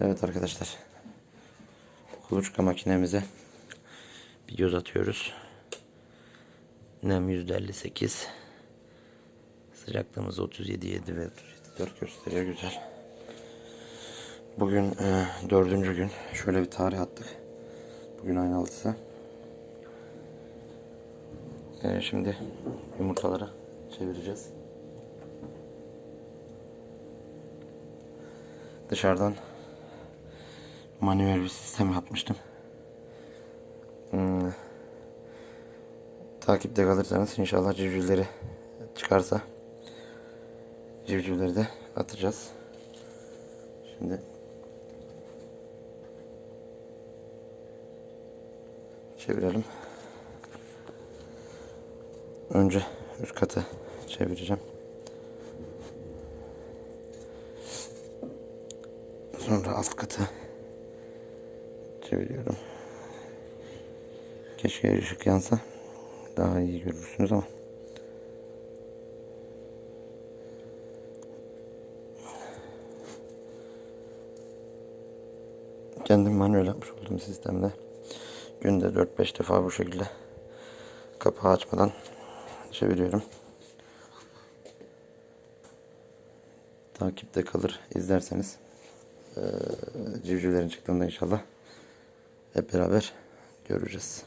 Evet arkadaşlar. Kuluçka makinemize bir göz atıyoruz. Nem %58. Sıcaklığımız 37.7 ve 37.4 gösteriyor. Güzel. Bugün e, dördüncü gün. Şöyle bir tarih attık. Bugün ayın altısı. E, şimdi yumurtaları çevireceğiz. Dışarıdan manuel bir sistem yapmıştım. Hmm. Takipte kalırsanız inşallah civcivleri çıkarsa civcivleri de atacağız. Şimdi çevirelim. Önce üst katı çevireceğim. Sonra alt katı çeviriyorum. Keşke ışık yansa daha iyi görürsünüz ama. Kendim manuel yapmış olduğum sistemde günde 4-5 defa bu şekilde kapağı açmadan çeviriyorum. Takipte kalır izlerseniz eee, civcivlerin çıktığında inşallah hep beraber göreceğiz.